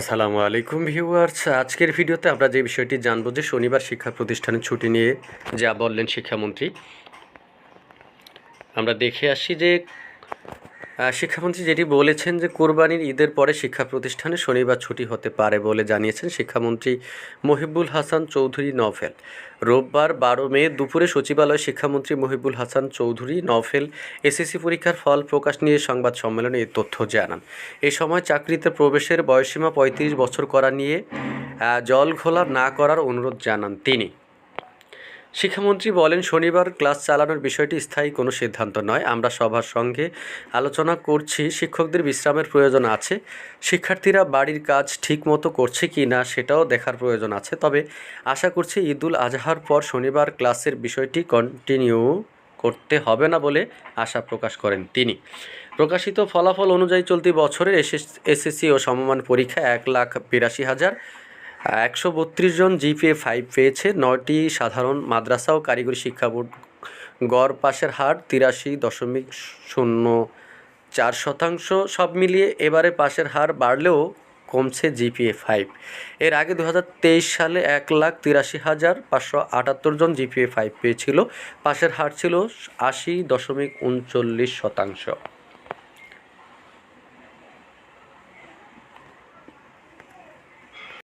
আসসালামু আলাইকুম ভিউয়ার্স। আজকের ভিডিওতে আমরা যে বিষয়টি জানব যে শনিবার শিক্ষা প্রতিষ্ঠানের ছুটি নিয়ে যা বললেন শিক্ষামন্ত্রী, আমরা দেখে আসি যে শিক্ষামন্ত্রী যেটি বলেছেন যে কোরবানির ঈদের পরে শিক্ষা প্রতিষ্ঠানে শনিবার ছুটি হতে পারে বলে জানিয়েছেন শিক্ষামন্ত্রী মহিবুল হাসান চৌধুরী নভেল রোববার বারো মে দুপুরে সচিবালয়ে শিক্ষামন্ত্রী মহিবুল হাসান চৌধুরী নভেল এসএসসি পরীক্ষার ফল প্রকাশ নিয়ে সংবাদ সম্মেলনে এই তথ্য জানান। এ সময় চাকরিতে প্রবেশের বয়সীমা পঁয়ত্রিশ বছর করা নিয়ে জল ঘোলা না করার অনুরোধ জানান তিনি। শিক্ষামন্ত্রী বলেন, শনিবার ক্লাস চালানোর বিষয়টি স্থায়ী কোনো সিদ্ধান্ত নয়। আমরা সবার সঙ্গে আলোচনা করছি, শিক্ষকদের বিশ্রামের প্রয়োজন আছে, শিক্ষার্থীরা বাড়ির কাজ ঠিকমতো করছে কি না সেটাও দেখার প্রয়োজন আছে। তবে আশা করছি ঈদুল আজহার পর শনিবার ক্লাসের বিষয়টি কন্টিনিউ করতে হবে না বলে আশা প্রকাশ করেন তিনি। প্রকাশিত ফলাফল অনুযায়ী চলতি বছরের এসএসসি ও সমমান পরীক্ষা এক লাখ বিরাশি হাজার একশো বত্রিশ জন জিপিএ ফাইভ পেয়েছে, নয়টি সাধারণ মাদ্রাসা ও কারিগরি শিক্ষা বোর্ড গড় পাশের হার তিরাশি দশমিক শূন্য চার শতাংশ। সব মিলিয়ে এবারে পাশের হার বাড়লেও কমছে জিপিএ ফাইভ। এর আগে দু হাজার তেইশ সালে এক লাখ তিরাশি হাজার পাঁচশো আটাত্তর জন জিপিএ ফাইভ পেয়েছিল। পাশের হার ছিল আশি দশমিক উনচল্লিশ শতাংশ।